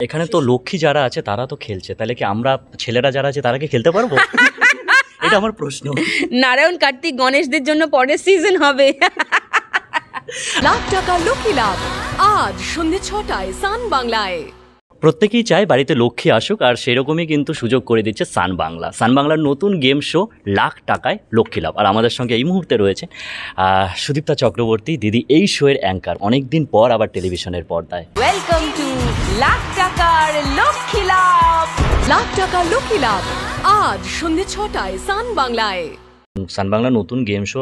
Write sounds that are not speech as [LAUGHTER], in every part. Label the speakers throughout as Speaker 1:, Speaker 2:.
Speaker 1: এখানে তো লক্ষ্মী যারা আছে তারা তো খেলছে। তাহলে কি আমরা ছেলেরা যারা আছে তারা কি খেলতে পারব? [LAUGHS] এটা আমার প্রশ্ন।
Speaker 2: নারায়ণ কার্তিক গণেশদের জন্য পরের সিজন হবে।
Speaker 3: লাখ টাকা লক্ষ্মী লাভ আজ সন্ধে ছটায় সান বাংলায়
Speaker 1: প্রত্যেকেই চায় বাড়িতে লক্ষ্মী আসুক আর সেরকমই কিন্তু সুযোগ করে দিচ্ছে সান বাংলা সান বাংলার নতুন গেম শো লাখ টাকায় লক্ষ্মী লাভ আর আমাদের সঙ্গে এই মুহূর্তে রয়েছে সুদীপ্তা চক্রবর্তী দিদি এই শোয়ের অ্যাঙ্কার অনেক দিন পর আবার টেলিভিশনের পর্দায়।
Speaker 2: ওয়েলকাম টু লাখ
Speaker 3: লাখ টাকা লক্ষ্মী লাভ। আজ সন্ধে ছটায় সান বাংলায়।
Speaker 1: সান বাংলার নতুন গেম শো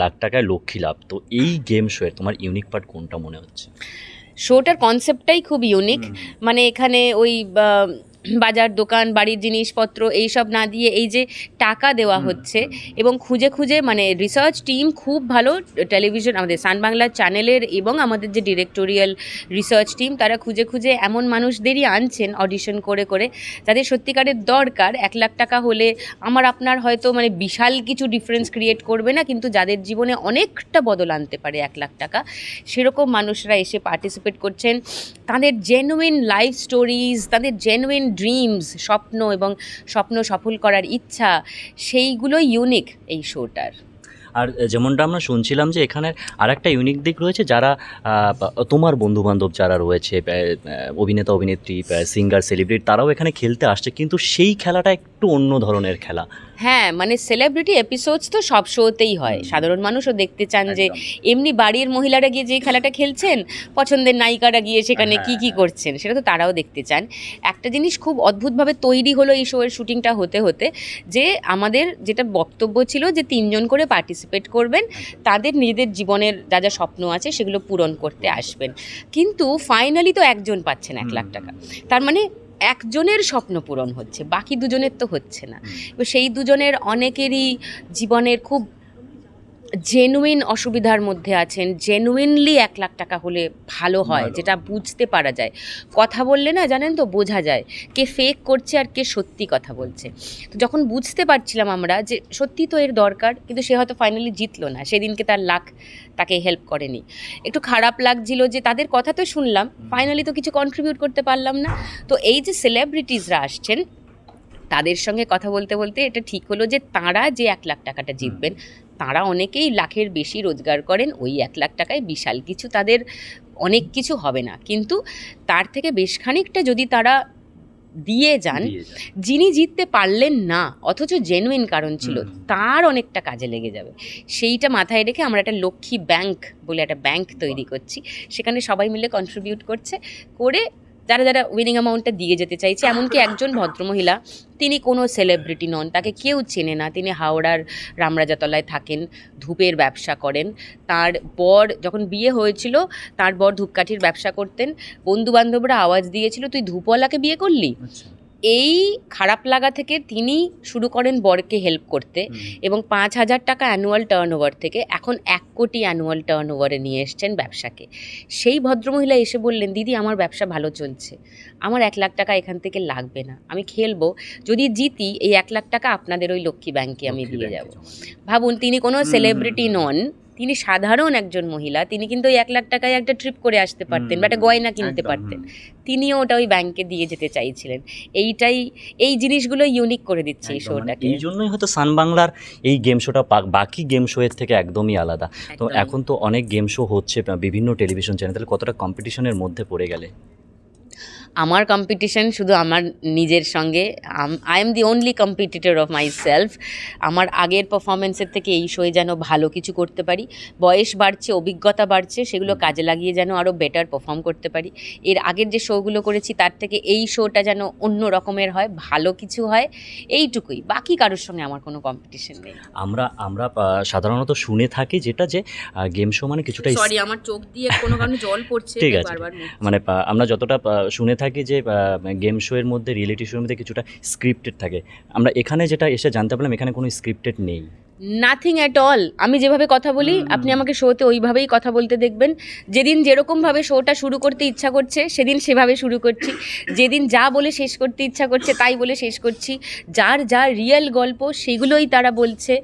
Speaker 1: লাখ টাকায় লক্ষ্মী লাভ। তো এই গেম শোয়ের তোমার ইউনিক পার্ট কোনটা মনে হচ্ছে?
Speaker 2: শোটার কনসেপ্টটাই খুব ইউনিক মানে এখানে ওই বাজার দোকান বাড়ির জিনিসপত্র এইসব না দিয়ে এই যে টাকা দেওয়া হচ্ছে এবং খুঁজে খুঁজে মানে রিসার্চ টিম খুব ভালো টেলিভিশন আমাদের সান বাংলা চ্যানেলের এবং আমাদের যে ডিরেক্টোরিয়াল রিসার্চ টিম তারা খুঁজে খুঁজে এমন মানুষদেরই আনছেন অডিশন করে করে যাদের সত্যিকারের দরকার এক লাখ টাকা হলে আমার আপনার হয়তো মানে বিশাল কিছু ডিফারেন্স ক্রিয়েট করবে না কিন্তু যাদের জীবনে অনেকটা বদল আনতে পারে এক লাখ টাকা সেরকম মানুষরা এসে পার্টিসিপেট করছেন। তাদের জেনুইন লাইফ স্টোরিজ তাদের জেনুইন ড্রিমস স্বপ্ন এবং স্বপ্ন সফল করার ইচ্ছা সেইগুলো ইউনিক এই শোটার
Speaker 1: আর যেমনটা আমরা শুনছিলাম যে এখানে আর একটা ইউনিক দিক রয়েছে যারা তোমার বন্ধু বান্ধব যারা রয়েছে অভিনেতা অভিনেত্রী সিঙ্গার সেলিব্রিটি তারাও এখানে খেলতে আসছে। কিন্তু সেই খেলাটা একটু অন্য ধরনের খেলা।
Speaker 2: হ্যাঁ মানে সেলিব্রিটি এপিসোডস তো সব শোতেই হয়। সাধারণ মানুষও দেখতে চান যে এমনি বাড়ির মহিলারা গিয়ে যে খেলাটা খেলছেন পছন্দের নায়িকারা গিয়ে সেখানে কি কি করছেন সেটা তো তারাও দেখতে চান। একটা জিনিস খুব অদ্ভুতভাবে তৈরি হলো এই শোয়ের শুটিংটা হতে হতে যে আমাদের যেটা বক্তব্য ছিল যে তিনজন করে পার্টিসিপেট করবেন তাদের নিজেদের জীবনের যা যা স্বপ্ন আছে সেগুলো পূরণ করতে আসবেন। কিন্তু ফাইনালি তো একজন পাচ্ছেন এক লাখ টাকা। তার মানে একজনের স্বপ্ন পূরণ হচ্ছে বাকি দুজনের তো হচ্ছে না। সেই দুজনের অনেকেরই জীবনের খুব জেনুইন অসুবিধার মধ্যে আছেন জেনুইনলি এক লাখ টাকা হলে ভালো হয় যেটা বুঝতে পারা যায়। কথা বললে না জানেন তো বোঝা যায় কে ফেক করছে আর কে সত্যি কথা বলছে। তো যখন বুঝতে পারছিলাম আমরা যে সত্যি তো এর দরকার কিন্তু সে হয়তো ফাইনালি জিতলো না সেদিনকে তার লাখ তাকে হেল্প করেনি। একটু খারাপ লাগছিল যে তাদের কথা তো শুনলাম ফাইনালি তো কিছু কন্ট্রিবিউট করতে পারলাম না। তো এই যে সেলিব্রিটিসরা আসছেন তাদের সঙ্গে কথা বলতে বলতে এটা ঠিক হলো যে তাঁরা যে এক লাখ টাকাটা জিতবেন তাঁরা অনেকেই লাখের বেশি রোজগার করেন ওই এক লাখ টাকায় বিশাল কিছু তাদের অনেক কিছু হবে না। কিন্তু তার থেকে বেশ খানিকটা যদি তারা দিয়ে যান যিনি। জিততে পারলেন না অথচ জেনুইন কারণ ছিল তার অনেকটা কাজে লেগে যাবে। সেইটা মাথায় রেখে আমরা একটা লক্ষ্মী ব্যাংক বলে একটা ব্যাংক তৈরি করছি। সেখানে সবাই মিলে কন্ট্রিবিউট করছে করে যারা যারা উইনিং অ্যামাউন্টটা দিয়ে যেতে চাইছে, এমনকি একজন ভদ্রমহিলা, তিনি কোনো সেলিব্রিটি নন, তাকে কেউ চেনে না। তিনি হাওড়ার রামরাজাতলায় থাকেন, ধূপের ব্যবসা করেন। তার বর, যখন বিয়ে হয়েছিল, তার বর ধূপকাঠির ব্যবসা করতেন। বন্ধুবান্ধবরা আওয়াজ দিয়েছিল, তুই ধূপওয়ালাকে বিয়ে করলি? এই খারাপ লাগা থেকে তিনি শুরু করেন বরকে হেল্প করতে এবং পাঁচ হাজার টাকা অ্যানুয়াল টার্ন ওভার থেকে এখন এক কোটি অ্যানুয়াল টার্ন ওভারে নিয়ে এসছেন ব্যবসাকে। সেই ভদ্রমহিলা এসে বললেন দিদি আমার ব্যবসা ভালো চলছে। আমার এক লাখ টাকা এখান থেকে লাগবে না। আমি খেলব। যদি জিতি এই এক লাখ টাকা আপনাদের ওই লক্ষ্মী ব্যাংকে আমি দিয়ে যাব। ভাবুন তিনি কোনো সেলিব্রিটি নন। তিনি সাধারণ একজন মহিলা তিনি কিন্তু ওই এক লাখ টাকায় একটা ট্রিপ করে আসতে পারতেন বা একটা গয়না কিনতে পারতেন। তিনিও ওটা ওই ব্যাংকে দিয়ে যেতে চাইছিলেন। এইটাই এই জিনিসগুলো ইউনিক করে দিচ্ছে এই শোটাকে।
Speaker 1: এই জন্যই হয়তো সান বাংলার এই গেম শোটা বাকি গেম শো এর থেকে একদমই আলাদা। তো এখন তো অনেক গেম শো হচ্ছে বিভিন্ন টেলিভিশন চ্যানেল তাহলে কতটা কম্পিটিশনের মধ্যে পড়ে গেলে?
Speaker 2: আমার কম্পিটিশন শুধু আমার নিজের সঙ্গে I am the only competitor of myself আমার আগের পারফরমেন্সের থেকে এই শোয়ে যেন ভালো কিছু করতে পারি। বয়স বাড়ছে অভিজ্ঞতা বাড়ছে সেগুলো কাজে লাগিয়ে যেন আরও বেটার পারফর্ম করতে পারি। এর আগের যে শোগুলো করেছি তার থেকে এই শোটা যেন অন্য রকমের হয় ভালো কিছু হয় এইটুকুই। বাকি কারোর সঙ্গে আমার কোনো কম্পিটিশন নেই।
Speaker 1: আমরা আমরা সাধারণত শুনে থাকি যেটা যে গেম শো মানে কিছুটা
Speaker 2: সরি আমার চোখ দিয়ে কোনো কারণে জল পড়ছে
Speaker 1: ঠিক আছে।
Speaker 2: বারবার
Speaker 1: মানে আমরা যতটা শুনে থাকি যে গেম শো এর মধ্যে রিয়েলিটি শোর মধ্যে কিছুটা স্ক্রিপ্টেড থাকে। আমরা এখানে যেটা এসে জানতে পারলাম, এখানে কোনো স্ক্রিপ্টেড নেই।
Speaker 2: নাথিং অ্যাট অল আমি যেভাবে কথা বলি আপনি আমাকে শোতে ওইভাবেই কথা বলতে দেখবেন। যেদিন যেরকমভাবে শোটা শুরু করতে ইচ্ছা করছে সেদিন সেভাবে শুরু করছি। যেদিন যা বলে শেষ করতে ইচ্ছা করছে তাই বলে শেষ করছি। যার যা রিয়েল গল্প সেগুলোই তারা বলছে।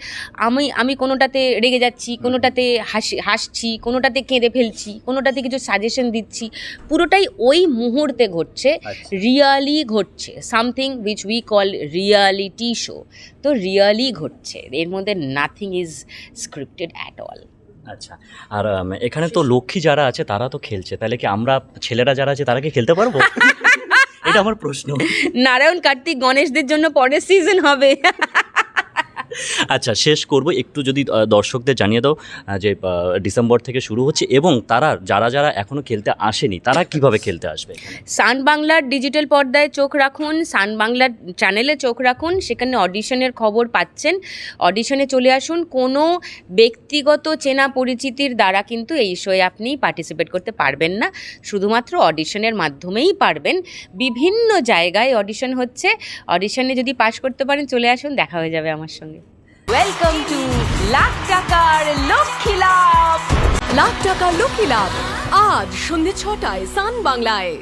Speaker 2: আমি আমি কোনোটাতে রেগে যাচ্ছি কোনোটাতে হাসি হাসছি কোনোটাতে কেঁদে ফেলছি কোনোটাতে কিছু সাজেশন দিচ্ছি। পুরোটাই ওই মুহূর্তে ঘটছে
Speaker 1: আচ্ছা।
Speaker 2: রিয়ালি ঘটছে। Something which we call reality show তো রিয়ালি ঘটছে। এর মধ্যে nothing is scripted at all
Speaker 1: আচ্ছা আর এখানে তো লক্ষ্মী যারা আছে তারা তো খেলছে। তাহলে কি আমরা ছেলেরা যারা আছে তারা কি খেলতে পারব? [LAUGHS] এটা আমার প্রশ্ন।
Speaker 2: নারায়ণ কার্তিক গণেশদের জন্য পরের সিজন হবে।
Speaker 1: আচ্ছা শেষ করব। একটু যদি দর্শকদের জানিয়ে দাও যে ডিসেম্বর থেকে শুরু হচ্ছে এবং তারা, যারা যারা এখনও খেলতে আসেনি, তারা কীভাবে খেলতে আসবে
Speaker 2: সান বাংলার ডিজিটাল পর্দায় চোখ রাখুন, সান বাংলার চ্যানেলে চোখ রাখুন, সেখানে অডিশনের খবর পাচ্ছেন। অডিশনে চলে আসুন, কোনো ব্যক্তিগত চেনা পরিচিতির দ্বারা কিন্তু এই শোয়ে আপনি পার্টিসিপেট করতে পারবেন না। শুধুমাত্র অডিশনের মাধ্যমেই পারবেন। বিভিন্ন জায়গায় অডিশন হচ্ছে। অডিশনে যদি পাশ করতে পারেন, চলে আসুন, দেখা হয়ে যাবে আমার সঙ্গে।
Speaker 3: ওয়েলকাম টু লাখ টাকার লক্ষ্মী লাভ লাখ টাকার লক্ষ্মী লাভ আজ সন্ধে ছটায় সান বাংলায়।